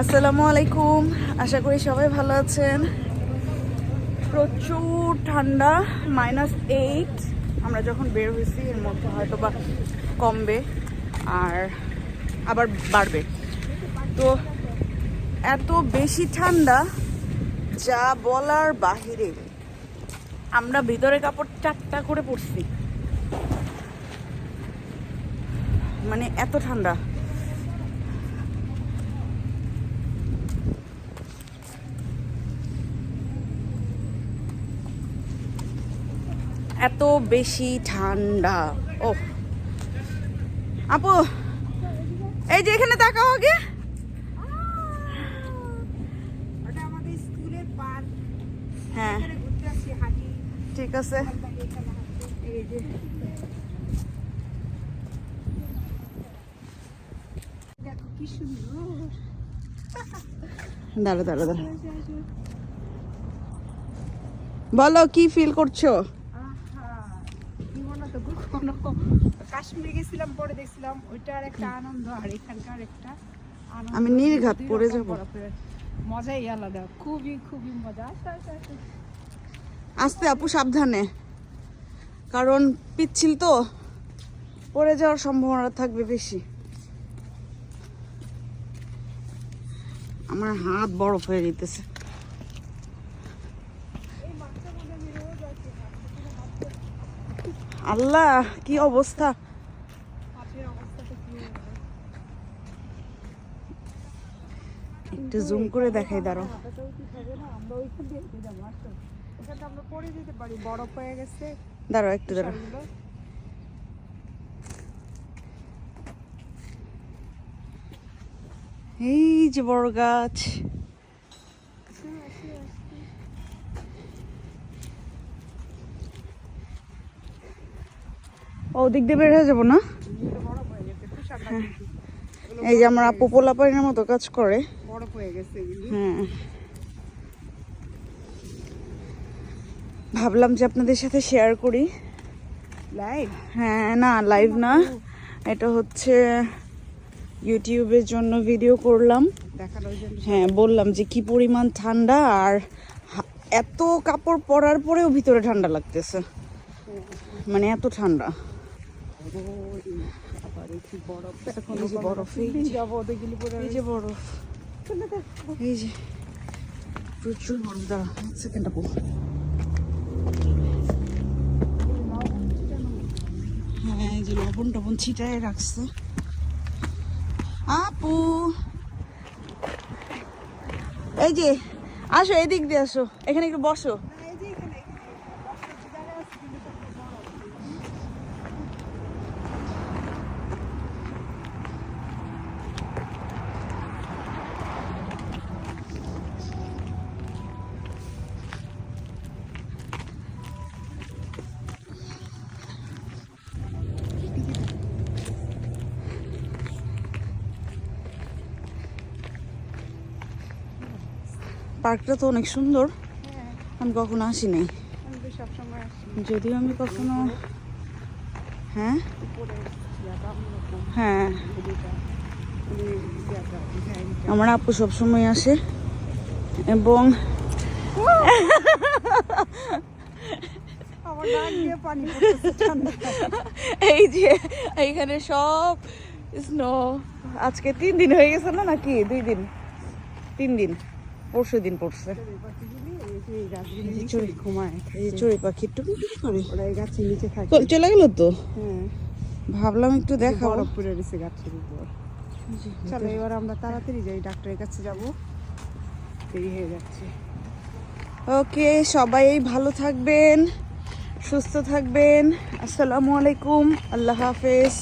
আসসালামু আলাইকুম। আশা করি সবাই ভালো আছেন। প্রচুর ঠান্ডা মাইনাস এইট আমরা যখন বের হয়েছি, এর মধ্যে হয়তো বা কমবে আর আবার বাড়বে। তো এত বেশি ঠান্ডা, যা বলার বাহিরে। আমরা ভিতরে কাপড় চারটা করে পরছি। মানে এত ঠান্ডা। এত বেশি ঠান্ডা। ও আপু, এই যে এখানে তাকাও স্কুলের হ্যাঁ। ঠিক আছে। দাঁড়া দাঁড়া বলো, কি ফিল করছ? কি তো কখনো কাশ্মীরে গেছিলাম পরে দেখছিলাম ওইটার একটা আনন্দ আর এখানকার একটা আমি নির্ঘাত পড়ে রকম মজাই আলাদা খুবই খুবই মজা। আচ্ছা আচ্ছা আচ্ছা। আস্তে আপু সাবধানে কারণ পিচ্ছিল তো পড়ে যাওয়ার সম্ভাবনা থাকবে বেশি। আমার হাত বরফ হয়ে যেতেছে আল্লাহ, কি অবস্থা? একটু জুম করে দেখাই দাঁড়ো দাঁড়ো একটু দাঁড়ো এই যে বড় গাছ আসো, আসো, আসো। ও দিক দিয়ে বের হয়ে যাব না? হয়ে। এই যে আমার আপু পোলাপাইনের মতো কাজ করে। হয়ে। ভাবলাম যে আপনাদের সাথে শেয়ার করি। লাইভ? হ্যাঁ না লাইভ না। এটা হচ্ছে ইউটিউবের জন্য ভিডিও করলাম। হ্যাঁ বললাম যে কি পরিমাণ ঠান্ডা আর এত কাপড় পরার পরেও ভিতরে ঠান্ডা লাগতেছে। মানে এত ঠান্ডা। হ্যাঁ এই যে লবণ টবণ ছিটায় রাখছে আপু এই যে, আসো, এদিক দিয়ে আসো। এখানে একটু বসো। পার্কটা তো অনেক সুন্দর। আমি কখনো আসি নাই যদিও আমি কখনো হ্যাঁ? হ্যাঁ। আমার আপু সবসময় আসে। এবং। এই যে এইখানে সব স্নো আজকে তিন দিন হয়ে গেছে না নাকি দুই দিন? তিন দিন। পরশু দিন পড়ছে। চড়ুই পাখি একটু করে। চলে গেল তো? হ্যাঁ। ভাবলাম একটু দেখাবো। বরফ পড়ে রয়েছে গাছের উপর। চলো এবার আমরা তাড়াতাড়ি যাই ডাক্তারের কাছে যাব। দেরি হয়ে যাচ্ছে। ওকে সবাই ভালো থাকবেন সুস্থ থাকবেন। আসসালামু আলাইকুম আল্লাহ হাফেজ।